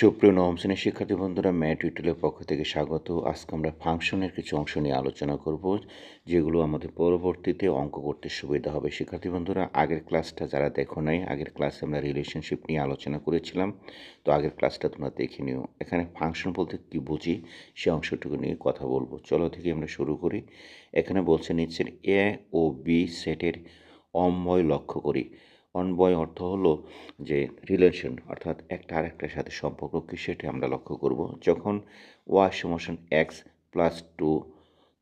সুপ্রিয় নবম শ্রেণির শিক্ষার্থী বন্ধুরা ম্যাট টিউটোরিয়ালের পক্ষ থেকে স্বাগত। আজকে আমরা ফাংশনের কিছু অংশ নিয়ে আলোচনা করব, যেগুলো আমাদের পরবর্তীতে অঙ্ক করতে সুবিধা হবে। শিক্ষার্থী বন্ধুরা, আগের ক্লাসটা যারা দেখো নাই, আগের ক্লাসে আমরা রিলেশনশিপ নিয়ে আলোচনা করেছিলাম। তো আগের ক্লাসটা তোমরা দেখে নিও। এখানে ফাংশন বলতে কি বুঝি, সে অংশটুকু নিয়ে কথা বলব। চলো থেকে আমরা শুরু করি। এখানে বলছে নিচ্ছেন এ ও বি সেটের অম্বয় লক্ষ্য করি। অনবয় অর্থ হলো যে রিলেশন অর্থাৎ একটা আরেকটার সাথে সম্পর্ক কি সেটি আমরা লক্ষ্য করব। যখন ওয়াই সমসন এক্স প্লাস টু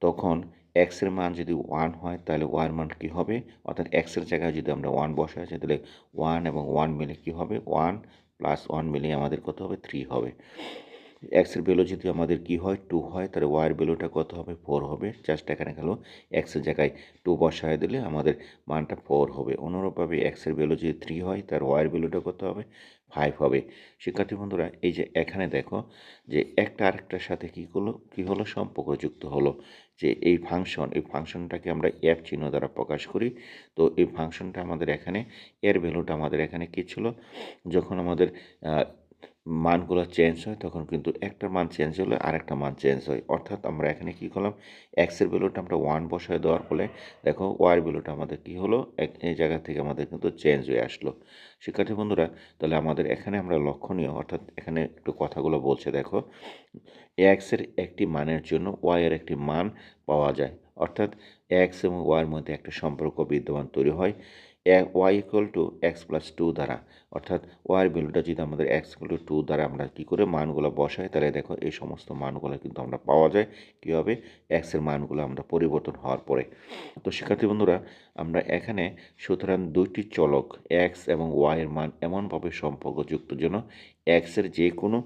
তখন এক্সের মান যদি ওয়ান হয়, তাহলে ওয়ার মান কী হবে? অর্থাৎ এক্সের জায়গায় যদি আমরা ওয়ান বসাই, তাহলে ওয়ান এবং ওয়ান মিলে কী হবে? ওয়ান প্লাস ওয়ান মিলে আমাদের কত হবে? থ্রি হবে। এক্সের ভ্যালু যদি আমাদের কি হয় টু হয়, তাহলে ওয়াইয়ের ভ্যালুটা কত হবে? ফোর হবে। জাস্ট এখানে গেল এক্সের জায়গায় টু বসায় দিলে আমাদের মানটা ফোর হবে। অনুরূপভাবে এক্সের ভ্যালু যদি থ্রি হয়, তার ওয়াইয়ের ভ্যালুটা কত হবে? ফাইভ হবে। শিক্ষার্থী বন্ধুরা, এই যে এখানে দেখো যে একটা আরেকটার সাথে কী হলো কী হলো? সম্পর্ক যুক্ত হলো। যে এই ফাংশন এই ফাংশনটাকে আমরা অ্যাপ চিহ্ন দ্বারা প্রকাশ করি। তো এই ফাংশনটা আমাদের এখানে, এর ভ্যালুটা আমাদের এখানে কী ছিল? যখন আমাদের মানগুলো চেঞ্জ হয়, তখন কিন্তু একটা মান চেঞ্জ হলে আরেকটা মান চেঞ্জ হয়। অর্থাৎ আমরা এখানে কী করলাম? এক্সের ভ্যালুটা আমরা ওয়ান বসায় দেওয়ার ফলে দেখো ওয়ার ভ্যালুটা আমাদের কী হলো? এক, এই জায়গা থেকে আমাদের কিন্তু চেঞ্জ হয়ে আসলো। শিক্ষার্থী বন্ধুরা, তাহলে আমাদের এখানে আমরা লক্ষণীয়, অর্থাৎ এখানে একটু কথাগুলো বলছে, দেখো। এক্সের একটি মানের জন্য ওয়াইয়ের একটি মান পাওয়া যায়। অর্থাৎ এক্স এবং ওয়াইয়ের মধ্যে একটা সম্পর্ক বিদ্যমান তৈরি হয়। Y equal to X plus two দ্বারা, অর্থাৎ ওয়াইয়ের ভ্যালুটা যদি আমাদের এক্স ইকুয়াল টু টু দ্বারা আমরা কী করে মানগুলো বসাই, তাহলে দেখো এই সমস্ত মানগুলো কিন্তু আমরা পাওয়া যায়। কী হবে? এক্সের মানগুলো আমরা পরিবর্তন হওয়ার পরে। তো শিক্ষার্থী বন্ধুরা, আমরা এখানে সুতরাং দুইটি চলক এক্স এবং ওয়াইয়ের মান এমনভাবে সম্পর্কযুক্ত যেন এক্সের যে কোনো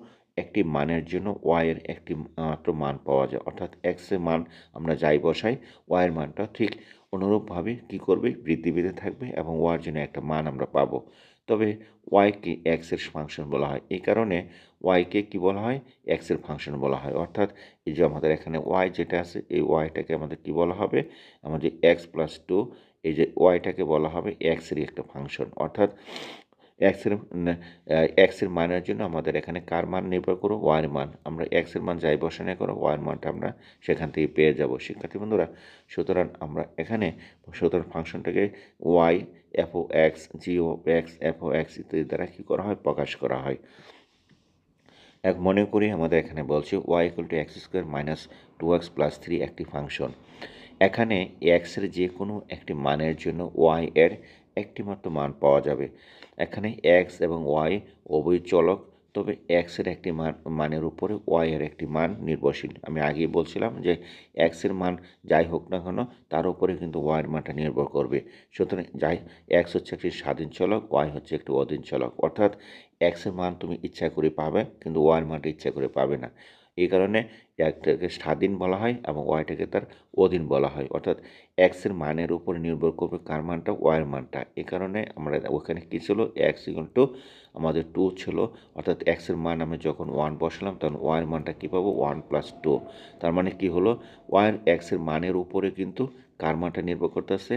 একটি মানের জন্য ওয়াইয়ের একটি মাত্র মান পাওয়া যায়। অর্থাৎ এক্সের মান আমরা যাই বসাই ওয়াইয়ের মানটা ঠিক অনুরূপভাবে কি করবে? বৃদ্ধি বেঁধে থাকবে এবং ওয়ার জন্য একটা মান আমরা পাবো। তবে ওয়াইকে এক্সের ফাংশন বলা হয়। এই কারণে ওয়াইকে কি বলা হয়? এক্সের ফাংশন বলা হয়। অর্থাৎ এই যে আমাদের এখানে ওয়াই যেটা আছে, এই ওয়াইটাকে আমাদের কি বলা হবে? আমাদের এক্স প্লাস টু এই যে ওয়াইটাকে বলা হবে এক্সেরই একটা ফাংশন অর্থাৎ এক্সের এক্সের মানের জন্য আমাদের এখানে কার মান নির্ভর করো? ওয়ার মান। আমরা এক্সের মান যাই বসানো করো ওয়ার মানটা আমরা সেখান থেকে পেয়ে যাব। শিক্ষার্থী বন্ধুরা, সুতরাং আমরা এখানে, সুতরাং ফাংশনটাকে Y F of X Jio X F of X ইত্যাদি দ্বারা কী করা হয়? প্রকাশ করা হয়। এক মনে করি আমাদের এখানে বলছে Y equal to X square minus two X plus three একটি ফাংশন। এখানে এক্সের যে কোনো একটি মানের জন্য ওয়াই এর একটি মাত্র মান পাওয়া যাবে। এখানে এক্স এবং ওয়াই উভয় চলক, তবে এক্সের একটি মান, মানের উপরে ওয়াইয়ের একটি মান নির্ভরশীল। আমি আগেই বলছিলাম যে এক্সের মান যাই হোক না কেন, তার উপরে কিন্তু ওয়াইয়ের মানটা নির্ভর করবে। সুতরাং যাই এক্স হচ্ছে একটি স্বাধীন চলক ওয়াই হচ্ছে একটি অধীন চলক। অর্থাৎ এক্সের মান তুমি ইচ্ছা করে পাবে, কিন্তু ওয়াইয়ের মানটা ইচ্ছা করে পাবে না। এই কারণে একটাকে স্বাধীন বলা হয় এবং ওয়াইটাকে তার অধীন বলা হয়। অর্থাৎ এক্সের মানের উপর নির্ভর করবে কার মানটা ওয়াইয়ের মানটা। এই কারণে আমরা ওখানে কী ছিল? এক্স ইকুয়াল টু আমাদের টু ছিল। অর্থাৎ এক্সের মান আমি যখন ওয়ান বসালাম, তখন ওয়াইয়ের মানটা কী পাবো? ওয়ান প্লাস টু তার মানে কি হলো? ওয়াইয়ের এক্সের মানের উপরে কিন্তু কার মাঠে নির্ভর করতেছে?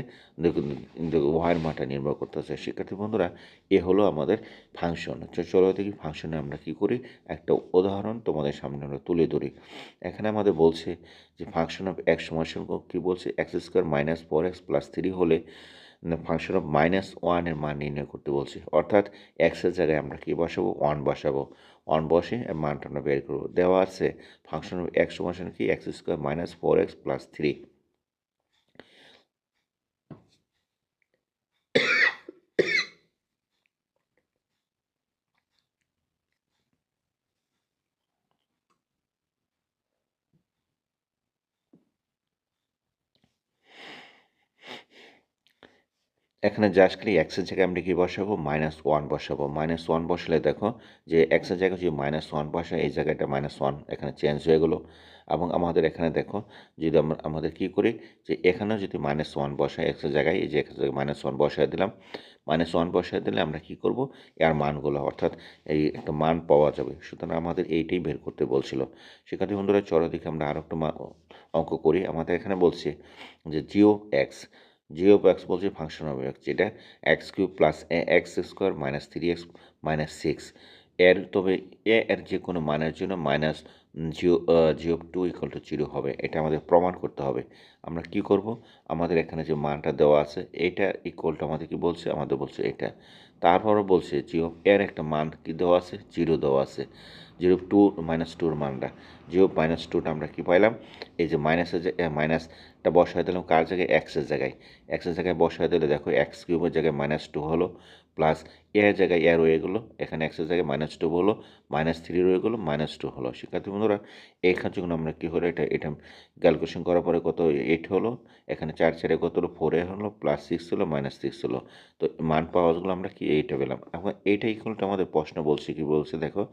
ওয়াইয়ের মানটা নির্ভর করতেছে। শিক্ষার্থী বন্ধুরা, এ হলো আমাদের ফাংশন চলো দেখি ফাংশনে আমরা কী করি? একটা উদাহরণ তোমাদের সামনে আমরা তুলে ধরি। এখানে আমাদের বলছে যে ফাংশন অফ এক্স সমাসন কী বলছে? X square minus four X plus three হলে ফাংশন অফ মাইনাস ওয়ানের মান নির্ণয় করতে বলছে। অর্থাৎ এক্সের জায়গায় আমরা কী বসাবো? ওয়ান বসাবো। ওয়ান বসে মানটা আমরা বের করব। দেওয়া আছে ফাংশন অফ এক্স সমাসন কি? X square minus four X plus three এখানে জাস্ট খালি এক্সের জায়গায় আমরা কি বসাবো? মাইনাস ওয়ান বসাবো। মাইনাস ওয়ান বসালে দেখো যে এক্সের জায়গায় যদি মাইনাস ওয়ান বসায়, এই জায়গাটা মাইনাস ওয়ান এখানে চেঞ্জ হয়ে গেলো। এবং আমাদের এখানে দেখো যদি আমরা, আমাদের কী করি যে এখানেও যদি মাইনাস ওয়ান বসায় এক্সের জায়গায়, এই যে এক্সের জায়গায় মাইনাস ওয়ান বসায় দিলাম। মাইনাস ওয়ান বসায় দিলে আমরা কী করব? এর মানগুলো, অর্থাৎ এই একটা মান পাওয়া যাবে। সুতরাং আমাদের এইটাই বের করতে বলছিল। শিক্ষার্থী বন্ধুরা, চলো দিকে আমরা আরও একটা অঙ্ক করি। আমাদের এখানে বলছে যে জিও এক্স জিও এক্স বলছে ফাংশন অফ এক্স যেটা x cube plus a x square minus three x minus six এর তবে এ এর যে কোনো মানের জন্য minus g o g o two equal to zero হবে, এটা আমাদের প্রমাণ করতে হবে। আমরা কি করব? আমাদের এখানে যে মানটা দেওয়া আছে, এটা ইকুয়াল টু আমাদের কি বলছে? আমাদের বলছে এটা। তারপরও বলছে জিও এর একটা মান কি দেওয়া আছে? জিরো দেওয়া আছে। জিরো টু মাইনাস টুর মানটা। জিরো মাইনাস টুটা আমরা কী পাইলাম? এই যে মাইনাসের মাইনাসটা বসায় দিলাম কার জায়গায়? এক্সের জায়গায়। এক্সের জায়গায় বসায় দিলে দেখো এক্স কিউবের জায়গায় মাইনাস টু হলো প্লাস এর জায়গায় এ রয়ে গেলো, এখানে এক্সের জায়গায় মাইনাস টু হলো মাইনাস থ্রি রয়ে গেলো মাইনাস টু হলো। শিক্ষার্থী বন্ধুরা এইখান যখন আমরা কী হলো, এটা এটা ক্যালকুলেশন করার পরে কত এইট হলো, এখানে চার চারে কত হলো ফোর এ হলো প্লাস সিক্স হলো মাইনাস সিক্স হলো। তো মান পাওয়াগুলো আমরা কি এইটা পেলাম? এখন এইটা ইকুয়ালটা আমাদের প্রশ্ন বলছে, কি বলছে দেখো,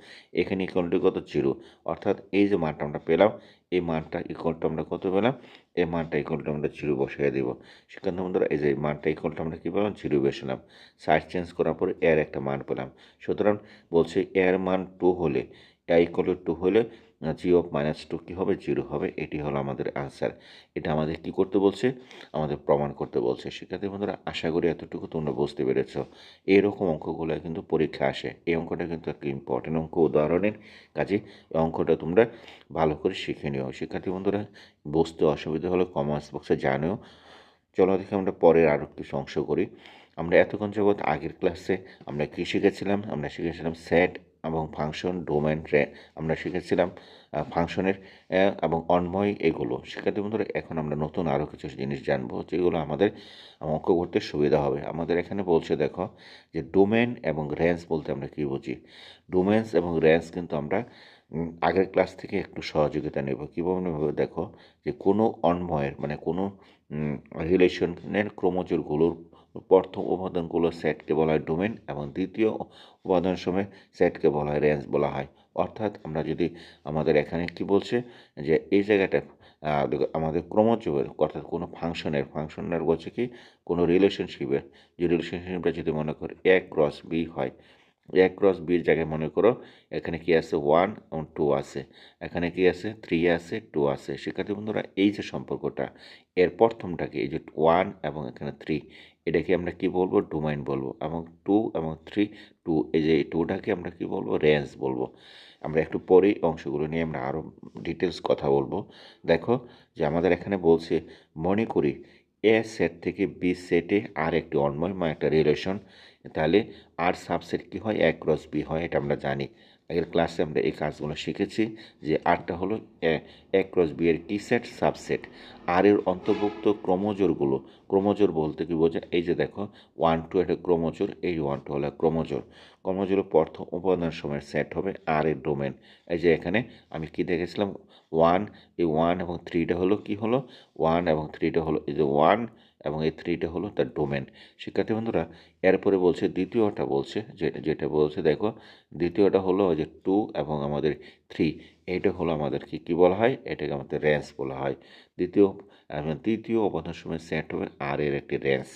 এখানে ইকুয়ালটি কত? জিরো অর্থাৎ এই যে মানটা আমরা পেলাম, এই মানটা ইকুয়ালটা আমরা কত পেলাম? এই মানটা ইকুয়ালটা আমরা জিরো বসিয়ে দেব। শিক্ষার্থী বন্ধুরা, এই যে মানটা ইকুয়ালটা আমরা কী পেলাম? জিরো বসালাম। সাইজ চেঞ্জ করার পরে এর একটা মান পেলাম। সুতরাং বলছে এর মান টু হলে এ ইকুয়াল টু হলে জি অফ মাইনাস টু কী হবে? জিরো হবে। এটি হলো আমাদের আনসার এটা আমাদের কি করতে বলছে? আমাদের প্রমাণ করতে বলছে। শিক্ষার্থী বন্ধুরা, আশা করি এতটুকু তোমরা বুঝতে পেরেছ। এইরকম অঙ্কগুলো কিন্তু পরীক্ষা আসে। এই অঙ্কটা কিন্তু একটা ইম্পর্টেন্ট অঙ্ক, উদাহরণের কাজে এই অঙ্কটা তোমরা ভালো করে শিখে নিও। শিক্ষার্থী বন্ধুরা, বুঝতে অসুবিধা হলে কমার্স বক্সে জানিও। চলো দেখে আমরা পরের আরও কিছু অংশ করি। আমরা এতক্ষণ যাবৎ আগের ক্লাসে আমরা কী শিখেছিলাম? আমরা শিখেছিলাম সেট এবং ফাংশন ডোমেন ট্রে আমরা শিখেছিলাম ফাংশনের এবং অন্ময় এগুলো। শিক্ষার্থী বন্ধুরা, এখন আমরা নতুন আরও কিছু জিনিস জানব, যেগুলো আমাদের অঙ্ক করতে সুবিধা হবে। আমাদের এখানে বলছে, দেখো, যে ডোমেন এবং রেঞ্জ বলতে আমরা কী বুঝি? ডোমেন্স এবং রেঞ্জ কিন্তু আমরা আগের ক্লাস থেকে একটু সহযোগিতা নেব। কীভাবে দেখো, যে কোনো অন্ময়ের মানে কোনো রিলেশনের ক্রোমোজোরগুলোর প্রথম উপাদানগুলো সেটকে বলা হয় ডোমেন এবং দ্বিতীয় উপাদান সময় সেটকে বলা হয় রেঞ্জ বলা হয়। অর্থাৎ আমরা যদি আমাদের এখানে কি বলছে যে এই জায়গাটা আমাদের ক্রমজীবের অর্থাৎ কোনো ফাংশনের ফাংশনের বলছে কি, কোনো রিলেশনশিপের যে রিলেশনশিপটা যদি মনে করি এ ক্রস বি হয় এক ক্রস বির জায়গায় মনে করো এখানে কি আছে ওয়ান এবং টু আছে, এখানে কি আছে থ্রি আছে টু আছে। শিক্ষার্থী বন্ধুরা, এই যে সম্পর্কটা, এর প্রথমটাকে এই যে ওয়ান এবং এখানে থ্রি এটাকে আমরা কি বলব? ডোমাইন বলব। এবং টু এবং থ্রি টু এই যে টুটাকে আমরা কি বলব? রেঞ্জ বলব। আমরা একটু পরেই অংশগুলো নিয়ে আমরা আরও ডিটেলস কথা বলব। দেখো যে আমাদের এখানে বলছে, মনে করি এ সেট থেকে বি সেটে আর একটি অন্ময় বা একটা রিলেশন তাহলে আর সাবসেট কী হয়? এক ক্রস বি হয়, এটা আমরা জানি। আগের ক্লাসে আমরা এই কাজগুলো শিখেছি যে আরটা হলো এক ক্রস বি এর কি সেট সাবসেট আর এর অন্তর্ভুক্ত ক্রমজোরগুলো, ক্রমজোর বলতে কি বোঝায়? এই যে দেখো ওয়ান টু একটা ক্রমজোর, এই ওয়ান টু হলো ক্রমজোর। ক্রমজোর প্রথম উপাদান সময়ের সেট হবে আর এর ডোমেন এই যে এখানে আমি কি দেখেছিলাম? ওয়ান এই ওয়ান এবং থ্রিটা হলো কি হলো? ওয়ান এবং থ্রিটা হলো এই যে ওয়ান এবং এই থ্রিটা হলো তার ডোমেন শিক্ষার্থী বন্ধুরা, এরপরে বলছে, দ্বিতীয়টা বলছে, যেটা যেটা বলছে, দেখো, দ্বিতীয়টা হলো যে টু এবং আমাদের থ্রি এইটা হলো আমাদের কি কী বলা হয়? এটাকে আমাদের রেঞ্জ বলা হয়। দ্বিতীয় তৃতীয় অবধান সময় সেট হবে আর এর একটি রেঞ্জ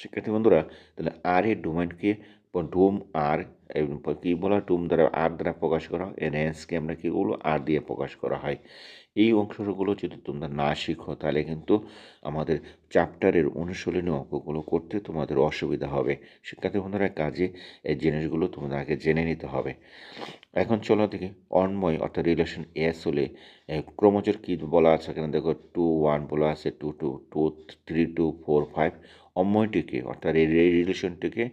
শিক্ষার্থী বন্ধুরা, তাহলে আর এর ডোমেনকে ডোম আর কী বলা ডোম দ্বারা আর দ্বারা প্রকাশ করা হয় রেঞ্জকে আমরা কী বলব আর দিয়ে প্রকাশ করা হয় এই অংশগুলো যদি তোমরা না শিখো তাহলে কিন্তু আমাদের চ্যাপ্টারের অনুশীলনী অঙ্কগুলো করতে তোমাদের অসুবিধা হবে শিক্ষার্থী বন্ধুরা কাজে এই জিনিসগুলো তোমাদের আগে জেনে নিতে হবে এখন চলো দেখি অন্ময় অর্থাৎ রিলেশন এস হলে ক্রমজোর কী বলা আছে এখানে দেখো টু ওয়ান বলা আছে two two two three two four five অময়টিকে অর্থাৎ এই রিলেশনটিকে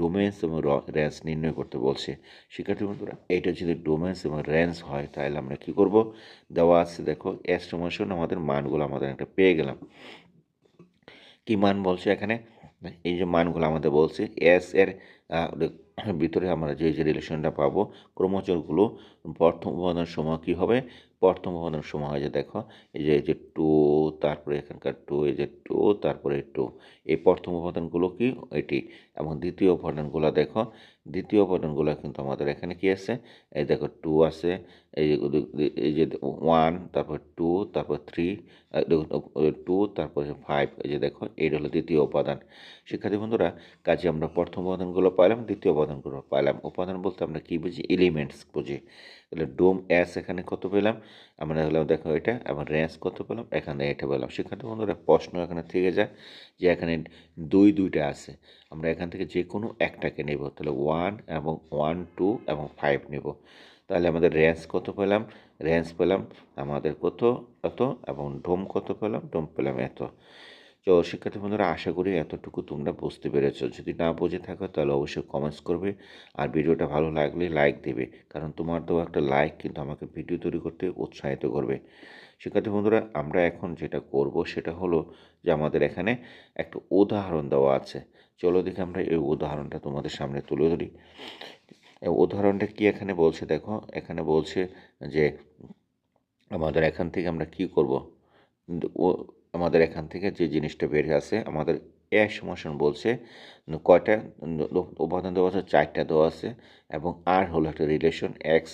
ডোমেন্স এবং র্যান্স নির্ণয় করতে বলছে। শিক্ষার্থী বন্ধুরা এইটা যদি ডোমেন্স এবং র্যান্স হয়, তাহলে আমরা কী করব? দেওয়া আছে, দেখো এস্টিমেশন আমাদের মানগুলো আমাদের একটা পেয়ে গেলাম। কি মান বলছে এখানে? এই যে মানগুলো আমাদের বলছে এস এর ভিতরে আমরা যে যে রিলেশনটা পাবো ক্রমচরগুলো প্রথম উপাদান সময় কী হবে? প্রথম উপাদান সময় হয় যে দেখো, এই যে এই যে টু, তারপরে এখানকার টু, এই যে টু, তারপরে টু। এই প্রথম উপাদানগুলো কি? এটি। এবং দ্বিতীয় উপাদানগুলো দেখো, দ্বিতীয় উপাদানগুলো কিন্তু আমাদের এখানে কি আছে? এই দেখো, টু আছে, এই এই যে ওয়ান, তারপর টু, তারপর থ্রি টু, তারপর ফাইভ, এই যে দেখো, এইটা হলো দ্বিতীয় উপাদান শিক্ষার্থী বন্ধুরা, কাজে আমরা প্রথম উপাদানগুলো পাইলাম, দ্বিতীয় উপাদানগুলো পাইলাম। উপাদান বলতে আমরা কী বুঝি? এলিমেন্টস বুঝি। তাহলে ডোম অ্যাস এখানে কত পেলাম? আমরা হলাম দেখো এটা এবং রেঞ্জ কত পেলাম? এখানে এটা পেলাম। শিক্ষার্থী বন্ধুরা, প্রশ্ন এখানে থেকে যায় যে এখানে দুই দুইটা আছে। আমরা এখান থেকে যে কোনো একটাকে নেব। তাহলে ওয়ান এবং ওয়ান টু এবং ফাইভ নেব। তাহলে আমাদের রেঞ্জ কত পেলাম? রেঞ্জ পেলাম আমাদের কত? এত এবং ডোম কত পেলাম? ডোম পেলাম এত। তো শিক্ষার্থী বন্ধুরা, আশা করি এতটুকু তোমরা বুঝতে পেরেছ। যদি না বুঝে থাকো, তাহলে অবশ্যই কমেন্টস করবে। আর ভিডিওটা ভালো লাগলে লাইক দেবে। কারণ তোমার দেওয়া একটা লাইক কিন্তু আমাকে ভিডিও তৈরি করতে উৎসাহিত করবে। শিক্ষার্থী বন্ধুরা, আমরা এখন যেটা করব, সেটা হলো যে আমাদের এখানে একটা উদাহরণ দেওয়া আছে। চলো দেখি আমরা এই উদাহরণটা তোমাদের সামনে তুলে ধরি। উদাহরণটা কি এখানে বলছে দেখো? এখানে বলছে যে আমাদের এখান থেকে আমরা কি করব? আমাদের এখান থেকে যে জিনিসটা বের আছে, আমাদের এ সমাসন বলছে কয়টা উপাদান দেওয়া আছে, চারটা দেওয়া আছে, এবং আর হলো একটা relation X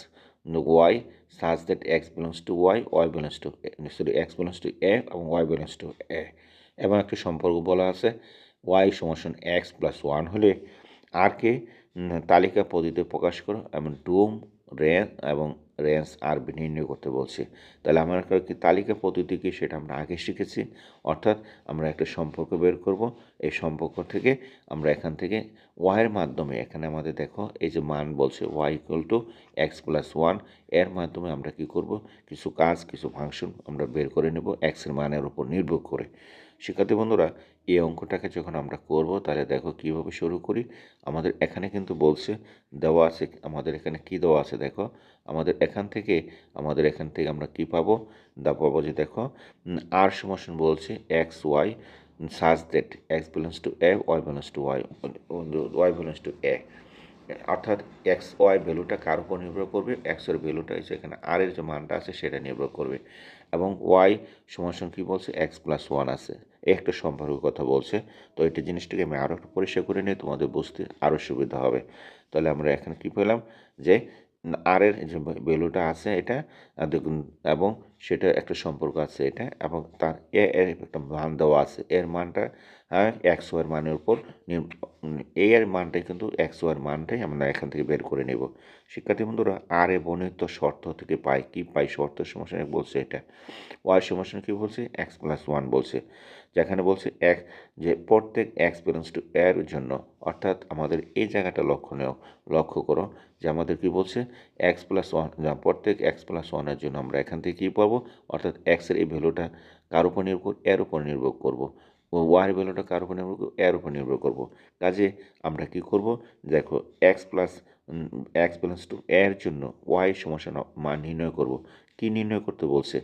Y such that X belongs to Y Y belongs to sorry X belongs to A এবং ওয়াই বিলংস টু এ এবং একটা সম্পর্ক বলা আছে ওয়াই সমাসন এক্স প্লাস ওয়ান হলে আরকে তালিকা পদ্ধতিতে প্রকাশ করো, এবং ডুম রেন এবং রেঞ্জ আর নির্ণয় করতে বলছে। তাহলে আমরা কি তালিকা পদ্ধতি কি সেটা আমরা আগে শিখেছি? অর্থাৎ আমরা একটা সম্পর্ক বের করব। এই সম্পর্ক থেকে আমরা এখান থেকে ওয়াইয়ের মাধ্যমে, এখানে আমাদের দেখো, এই যে মান বলছে Y equal to X plus ওয়ানের মাধ্যমে আমরা কি করব? কিছু কাজ, কিছু ফাংশন আমরা বের করে নেব এক্সের মানের উপর নির্ভর করে। শিক্ষার্থী বন্ধুরা, এই অঙ্কটাকে যখন আমরা করব, তাহলে দেখো কীভাবে শুরু করি। আমাদের এখানে কিন্তু বলছে, দেওয়া আছে, আমাদের এখানে কি দেওয়া আছে দেখো? আমাদের এখান থেকে, আমাদের এখান থেকে আমরা কি পাবো? দা পাবো যে দেখো আর সমস্যা বলছে X Y such that X belongs to A Y belongs to Y Y belongs to A অর্থাৎ এক্স ওয়াই ভ্যালুটা কার উপর নির্ভর করবে? এক্সের ভ্যালুটা এখানে আর এর যে মানটা আছে, সেটা নির্ভর করবে। এবং ওয়াই সমান কী বলছে? এক্স প্লাস ওয়ান আছে। একটা সম্পর্কের কথা বলছে। তো এটা জিনিসটাকে আমি আরও একটু পরিষ্কার করে নিয়ে তোমাদের বুঝতে আরও সুবিধা হবে। তাহলে আমরা এখানে কী পেলাম? যে আর এর যে ভ্যালুটা আছে এটা দেখুন, এবং সেটা একটা সম্পর্ক আছে এটা, এবং তার এ, এর একটা মান দেওয়া আছে। এর মানটা হ্যাঁ এক্স ওয়ার মানের উপর এ এর মানটাই কিন্তু এক্স ওয়ার মানটাই আমরা এখান থেকে বের করে নেব। শিক্ষার্থী বন্ধুরা আর এ বর্ণিত শর্ত থেকে পাই, কি পাই শর্ত? সমস্যা বলছে এটা। ওয়াই সমস্যা কি বলছে? এক্স প্লাস ওয়ান বলছে। যেখানে বলছে এক, যে প্রত্যেক এক্স টু এর জন্য, অর্থাৎ আমাদের এই জায়গাটা লক্ষণীয়, লক্ষ্য করো যে আমাদের কি বলছে? এক্স প্লাস ওয়ান প্রত্যেক এক্স প্লাস ওয়ানের জন্য আমরা এখান থেকে কী পাবো? অর্থাৎ এক্সের এই ভ্যালুটা কার উপর নির্ভর এর উপর নির্ভর করব। ওয়ার ভ্যালুটা কার উপর নির্ভর করব এর উপর নির্ভর করব। কাজে আমরা কি করব? দেখো X plus X belongs to এর জন্য ওয়াই সমস্যা মান নির্ণয় করব। কি নির্ণয় করতে বলছে?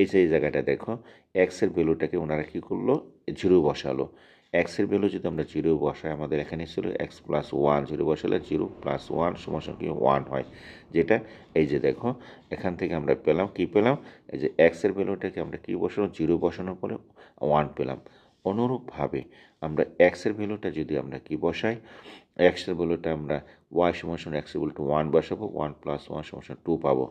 এই যে, এই জায়গাটা দেখো এক্সের ভ্যালুটাকে ওনারা কী করল? জিরো বসালো। এক্সের ভ্যালু যদি আমরা জিরো বসাই, আমাদের এখানে ছিল এক্স প্লাস ওয়ান জিরো বসালে জিরো প্লাস ওয়ান সমস্যা কি? ওয়ান হয়। যেটা, এই যে দেখো, এখান থেকে আমরা পেলাম, কি পেলাম? এই যে এক্সের ভ্যালুটাকে আমরা কী বসানো? জিরো বসানোর পরে ওয়ান পেলাম। অনুরূপভাবে আমরা এক্সের ভ্যালুটা যদি আমরা কি বসাই এক্সের ভ্যালুটা আমরা ওয়াই সমস্যা এক্সের টু ওয়ান বসাবো ওয়ান প্লাস ওয়ান সমস্যা টু পাবো।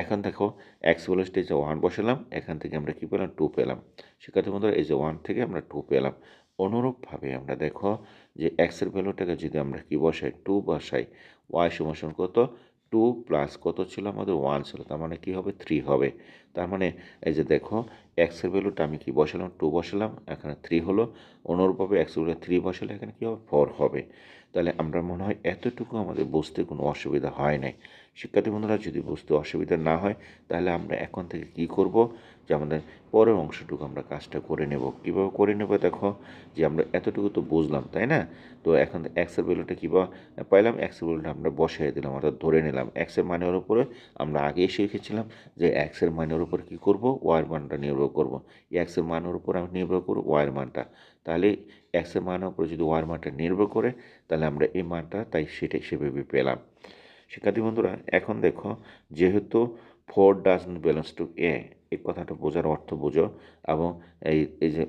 এখন দেখো এক্স ভ্যালুটা যে ওয়ান বসালাম, এখান থেকে আমরা কী পেলাম? টু পেলাম। শিক্ষার্থী বন্ধুরা, এই যে ওয়ান থেকে আমরা টু পেলাম। অনুরূপভাবে আমরা দেখো যে এক্সের ভ্যালুটাকে যদি আমরা কি বসাই? টু বসাই। ওয়াই সমস্যা কত? টু প্লাস কত ছিল আমাদের? ওয়ান ছিল। তার মানে কী হবে? থ্রি হবে। তার মানে এই যে দেখো এক্সের ভ্যালুটা আমি কি বসালাম? টু বসালাম। এখানে থ্রি হলো। অনুরূপভাবে এক্সের ভ্যালু থ্রি বসালে এখানে কী হবে? ফোর হবে। তাহলে আমরা মনে হয় এতটুকু আমাদের বুঝতে কোনো অসুবিধা হয় নাই। শিক্ষার্থী বন্ধুরা, যদি বুঝতে অসুবিধা না হয়, তাহলে আমরা এখন থেকে কি করব? যে আমাদের পরের অংশটুকু আমরা কাজটা করে নেব। কীভাবে করে নেব দেখো, যে আমরা এতটুকু তো বুঝলাম, তাই না? তো এখন এক্সের ভ্যালুটা কীভাবে পাইলাম এক্সের ভ্যালুটা আমরা বসিয়ে দিলাম, অর্থাৎ ধরে নিলাম। এক্সের মানের উপরে আমরা আগেই শিখেছিলাম যে এক্সের মানের উপর কী করব? ওয়ার মানটা নির্ভর করব। এক্সের মানের উপর আমি নির্ভর করব ওয়ার মানটা। তাহলে এক্সের মানের উপর যদি ওয়ার মানটা নির্ভর করে, তাহলে আমরা এই মানটা তাই সেটা সেভাবে পেলাম। শিক্ষার্থী বন্ধুরা, এখন দেখো, যেহেতু four does belongs to A এই কথাটা বোঝার অর্থ বোঝো, এবং এই এই যে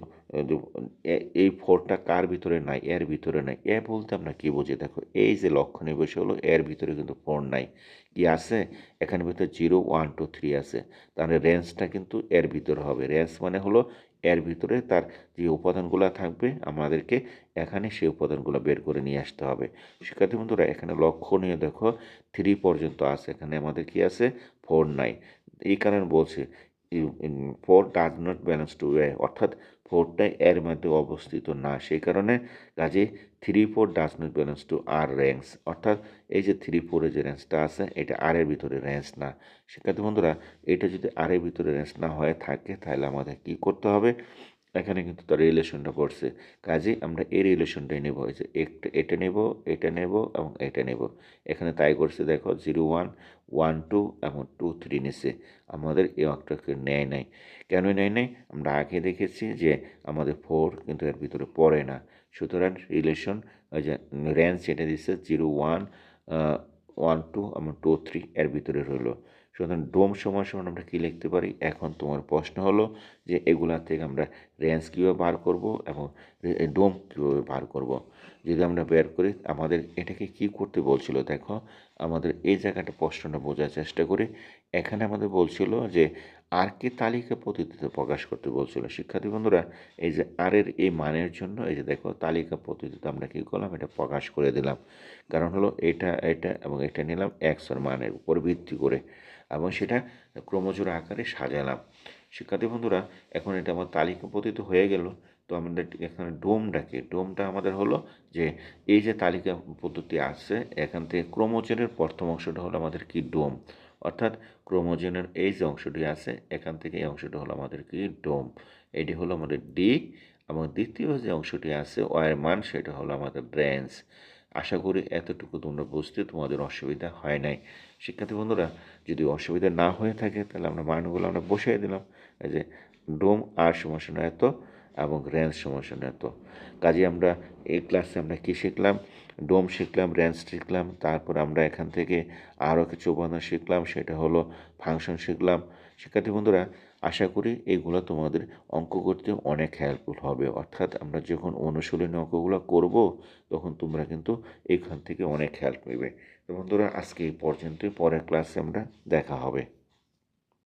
এই ফোরটা কার ভিতরে নাই? এর ভিতরে নাই। এ বলতে আমরা কী বুঝি? দেখো, এই যে লক্ষণীয় বিষয় হলো এর ভিতরে কিন্তু ফোর নাই। কি আছে? এখানে ভিতরে জিরো ওয়ান টু থ্রি আছে। তাহলে রেঞ্জটা কিন্তু এর ভিতরে হবে। রেঞ্জ মানে হলো এর ভিতরে তার যে উপাদানগুলো থাকবে আমাদেরকে এখানে সেই উপাদানগুলো বের করে নিয়ে আসতে হবে। শিক্ষার্থী বন্ধুরা, এখানে লক্ষণীয় দেখো থ্রি পর্যন্ত আছে। এখানে আমাদের কি আছে? ফোর নাই এই কারণে বলছে four does not belongs to A, অর্থাৎ ফোরটা এর মধ্যে অবস্থিত না। সেই কারণে কাজে three four does not belongs to R ranks অর্থাৎ এই যে থ্রি ফোরের যে র্যাঞ্চটা আছে, এটা আর এর ভিতরে র্যাঞ্চ না। শিক্ষার্থী বন্ধুরা, এটা যদি আর এর ভিতরে রেঞ্জ না হয়ে থাকে, তাহলে আমাদের কি করতে হবে? এখানে কিন্তু তার রিলেশনটা পড়ছে কাজে আমরা এই রিলেশনটাই নেব। একটা, এটা নেব এটা নেব এবং এটা নেব। এখানে তাই করছে, দেখো জিরো ওয়ান ওয়ান টু এবং টু থ্রি নিছে। আমাদের এই অঙ্কটাকে নেয় নাই। কেন নেয় নাই? আমরা আগে দেখেছি যে আমাদের ফোর কিন্তু এর ভিতরে পড়ে না। সুতরাং রিলেশন রেঞ্জ যেটা দিচ্ছে জিরো ওয়ান ওয়ান টু এবং টু থ্রি এর ভিতরে রইল। সুতরাং ডোম সমান সমান আমরা কী লিখতে পারি? এখন তোমার প্রশ্ন হলো যে এগুলা থেকে আমরা রেঞ্জ কীভাবে বার করব এবং ডোম কীভাবে বার করব? যদি আমরা বের করি, আমাদের এটাকে কি করতে বলছিল? দেখো, আমাদের এই জায়গাটা প্রশ্নটা বোঝার চেষ্টা করি। এখানে আমাদের বলছিল যে আর কে তালিকা পদ্ধতিতে প্রকাশ করতে বলছিল? শিক্ষার্থী বন্ধুরা, এই যে আর এর এই মানের জন্য, এই যে দেখো, তালিকা পদ্ধতিতে আমরা কী করলাম? এটা প্রকাশ করে দিলাম। কারণ হলো এটা এটা এবং এটা নিলাম। এক্সর মানের উপর ভিত্তি করে। এবং সেটা ক্রমজোড়া আকারে সাজালাম। শিক্ষার্থী বন্ধুরা, এখন এটা আমার তালিকা পতিত হয়ে গেল। তো আমাদের এখানে ডোমটাকে, ডোমটা আমাদের হলো যে, এই যে তালিকা পদ্ধতি আছে, এখান থেকে ক্রোমোজেনের প্রথম অংশটা হলো আমাদের কি ডোম? অর্থাৎ ক্রোমোজেনের এই যে অংশটি আছে, এখান থেকে এই অংশটা হলো আমাদের কি ডোম? এটি হলো আমাদের ডি এবং দ্বিতীয় যে অংশটি আছে ওয়ের মান সেটা হলো আমাদের ব্রেঞ্চ। আশা করি এতটুকু তোমরা বুঝতে তোমাদের অসুবিধা হয় নাই। শিক্ষার্থী বন্ধুরা, যদি অসুবিধা না হয়ে থাকে, তাহলে আমরা মানগুলো আমরা বসিয়ে দিলাম। এই যে ডোম আর সমস্যা এত এবং রেঞ্জ সমস্যা এত। কাজে আমরা এই ক্লাসে আমরা কী শিখলাম? ডোম শিখলাম, রেঞ্জ শিখলাম, তারপর আমরা এখান থেকে আরও কিছু উপাদান শিখলাম, সেটা হলো ফাংশন শিখলাম। শিক্ষার্থী বন্ধুরা, আশা করি এগুলো তোমাদের অঙ্ক করতে অনেক হেল্পফুল হবে। অর্থাৎ আমরা যখন অনুশীলনী অঙ্কগুলো করব, তখন তোমরা কিন্তু এখান থেকে অনেক হেল্প নেবে। বন্ধুরা আজকে এই পর্যন্তই। পরের ক্লাসে আমরা দেখা হবে।